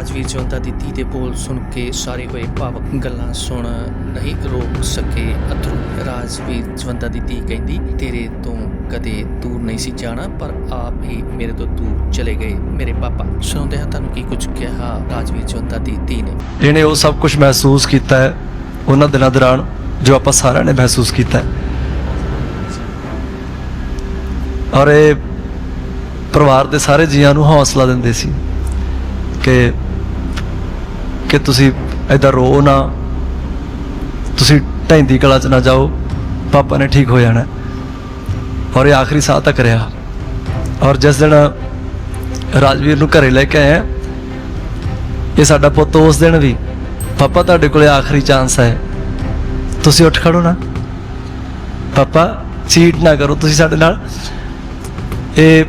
ਰਾਜਵੀਰ ਜਵੰਦਾ ਦੀ ਧੀ ਦੇ ਬੋਲ ਸੁਣ ਕੇ ਸਾਰੇ ਹੋਏ ਭਾਵਕ ਗੱਲਾਂ ਸੁਣ ਨਹੀਂ ਰੋਕ ਸਕੇ ਅਥਰੂ। ਰਾਜਵੀਰ ਜਵੰਦਾ ਦੀ ਧੀ ਕਹਿੰਦੀ, ਤੇਰੇ ਤੋਂ ਕਦੇ ਦੂਰ ਨਹੀਂ ਸੀ ਜਾਣਾ, ਪਰ ਆਪ ਹੀ ਮੇਰੇ ਤੋਂ ਦੂਰ ਚਲੇ ਗਏ ਮੇਰੇ ਪਾਪਾ। ਸੁਣਦੇ ਹਾਂ ਤੁਹਾਨੂੰ ਕੀ ਕੁਝ ਕਿਹਾ ਰਾਜਵੀਰ ਜਵੰਦਾ ਦੀ ਧੀ ਨੇ? ਇਹਨੇ ਉਹ ਸਭ ਕੁਝ ਮਹਿਸੂਸ ਕੀਤਾ ਹੈ, ਉਹਨਾਂ ਦਿਨਾਂ ਦੌਰਾਨ ਜੋ ਆਪਾਂ ਸਾਰਿਆਂ ਨੇ ਮਹਿਸੂਸ ਕੀਤਾ ਹੈ। ਔਰ ਇਹ ਪਰਿਵਾਰ ਦੇ ਸਾਰੇ ਜੀਆਂ ਨੂੰ ਹੌਸਲਾ ਦਿੰਦੇ ਸੀ ਕਿ ਕਿ ਤੁਸੀਂ ਏਦਾਂ ਰੋ ਨਾ। ਤੁਸੀਂ ਢੈਂਦੀ ਕਲਾ ਚ ਨਾ ਜਾਓ। ਪਾਪਾ ਨੇ ਠੀਕ ਹੋ ਜਾਣਾ। ਔਰ ਇਹ ਆਖਰੀ ਸਾਹ ਤੱਕ ਰਿਹਾ। ਔਰ ਜਿਸ ਦਿਨ ਰਾਜਵੀਰ ਨੂੰ ਘਰੇ ਲੈ ਕੇ ਆਇਆ ਇਹ ਸਾਡਾ ਪੁੱਤ ਉਸ ਦਿਨ ਵੀ, ਪਾਪਾ, ਤੁਹਾਡੇ ਕੋਲੇ ਆਖਰੀ ਚਾਂਸ ਹੈ ਤੁਸੀਂ ਉੱਠ ਖੜੋ ਨਾ। ਪਾਪਾ ਚੀਟ ਨਾ ਕਰੋ ਤੁਸੀਂ ਸਾਡੇ ਨਾਲ। ਇਹ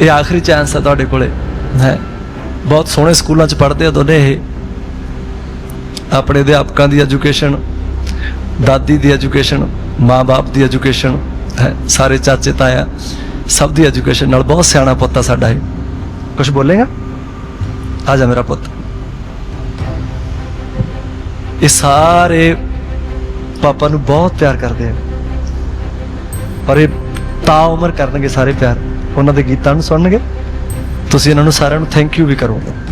ਇਹ ਆਖਰੀ ਚਾਂਸ ਹੈ ਤੁਹਾਡੇ ਕੋਲੇ। ਹੈ। ਬਹੁਤ ਸੋਹਣੇ ਸਕੂਲਾਂ 'ਚ ਪੜ੍ਹਦੇ ਆ ਦੋਨੇ ਇਹ। ਆਪਣੇ ਅਧਿਆਪਕਾਂ ਦੀ ਐਜੂਕੇਸ਼ਨ, ਦਾਦੀ ਦੀ ਐਜੂਕੇਸ਼ਨ, ਮਾਂ-ਬਾਪ ਦੀ ਐਜੂਕੇਸ਼ਨ, ਹੈ, ਸਾਰੇ ਚਾਚੇ ਤਾਇਆ, ਸਭ ਦੀ ਐਜੂਕੇਸ਼ਨ ਨਾਲ ਬਹੁਤ ਸਿਆਣਾ ਪੁੱਤ ਆ ਸਾਡਾ ਇਹ। ਕੁਝ ਬੋਲੇਗਾ? ਆ ਜਾ ਮੇਰਾ ਪੁੱਤ। ਇਹ ਸਾਰੇ ਪਾਪਾ ਨੂੰ ਬਹੁਤ ਪਿਆਰ ਕਰਦੇ ਆ। ਔਰ ਇਹ ਤਾਂ ਉਮਰ ਕਰਨਗੇ ਸਾਰੇ ਪਿਆਰ। ਉਹਨਾਂ ਦੇ ਗੀਤਾਂ ਨੂੰ ਸੁਣਨਗੇ। ਤੁਸੀਂ ਇਹਨਾਂ ਨੂੰ ਸਾਰਿਆਂ ਨੂੰ ਥੈਂਕ ਯੂ ਵੀ ਕਰੋਗੇ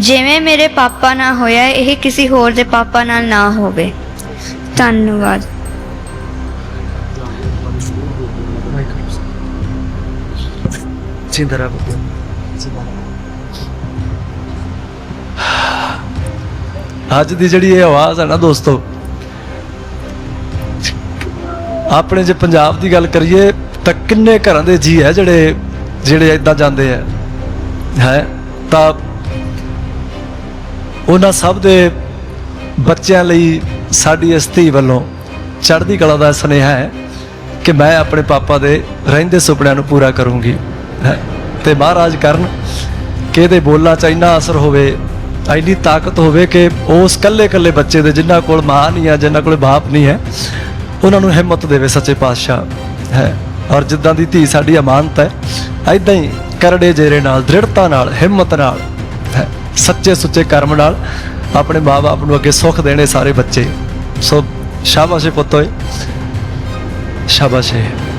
ਜਿਵੇਂ ਮੇਰੇ ਪਾਪਾ ਨਾਲ ਹੋਇਆ, ਇਹ ਕਿਸੇ ਹੋਰ ਦੇ ਪਾਪਾ ਨਾਲ ਨਾ ਹੋਵੇ। ਧੰਨਵਾਦ। ਜਿੰਦਾ ਰੱਬ ਅੱਜ ਦੀ ਜਿਹੜੀ ਇਹ ਆਵਾਜ਼ ਹੈ ਨਾ ਦੋਸਤੋ, ਆਪਣੇ ਜੇ ਪੰਜਾਬ ਦੀ ਗੱਲ ਕਰੀਏ, ਤਾਂ ਕਿੰਨੇ ਘਰਾਂ ਦੇ ਜੀ ਹੈ ਜਿਹੜੇ ਜਿਹੜੇ ਇਦਾਂ ਜਾਂਦੇ ਆ। ਹੈ? ਤਾਂ ਉਹਨਾਂ ਸਭ ਦੇ ਬੱਚਿਆਂ ਲਈ ਸਾਡੀ ਇਸ ਧੀ ਵੱਲੋਂ ਚੜ੍ਹਦੀ ਕਲਾ ਦਾ ਸੁਨੇਹਾ ਹੈ ਕਿ ਮੈਂ ਆਪਣੇ ਪਾਪਾ ਦੇ ਰਹਿੰਦੇ ਸੁਪਨਿਆਂ ਨੂੰ ਪੂਰਾ ਕਰੂੰਗੀ। ਹੈ? ਤੇ ਮਹਾਰਾਜ ਕਰਨ ਕਿ ਇਹਦੇ ਬੋਲਾਂ 'ਚ ਇੰਨਾ ਅਸਰ ਹੋਵੇ, ਇੰਨੀ ਤਾਕਤ ਹੋਵੇ ਕਿ ਉਸ ਕੱਲੇ ਕੱਲੇ ਬੱਚੇ ਦੇ ਜਿਨ੍ਹਾਂ ਕੋਲ ਮਾਂ ਨਹੀਂ ਹੈ ਜਿਨ੍ਹਾਂ ਕੋਲ ਬਾਪ ਨਹੀਂ ਹੈ, ਉਹਨਾਂ ਨੂੰ ਹਿੰਮਤ ਦੇਵੇ ਸੱਚੇ ਪਾਤਸ਼ਾਹ। ਹੈ? ਔਰ ਜਿੱਦਾਂ ਦੀ ਧੀ ਸਾਡੀ ਅਮਾਨਤ ਹੈ ਐਦਾਂ ਹੀ ਕਰੜੇ ਜੇਰੇ ਨਾਲ, ਦ੍ਰਿੜਤਾ ਨਾਲ, ਹਿੰਮਤ ਨਾਲ ਸੱਚੇ ਸੁੱਚੇ ਕਰਮ ਨਾਲ ਆਪਣੇ ਮਾਪੇ ਨੂੰ ਅੱਗੇ ਸੁੱਖ ਦੇਣੇ ਸਾਰੇ ਬੱਚੇ। ਸੋ ਸ਼ਾਬਾਸ਼ ਏ ਪੁੱਤੋਏ ਸ਼ਾਬਾਸ਼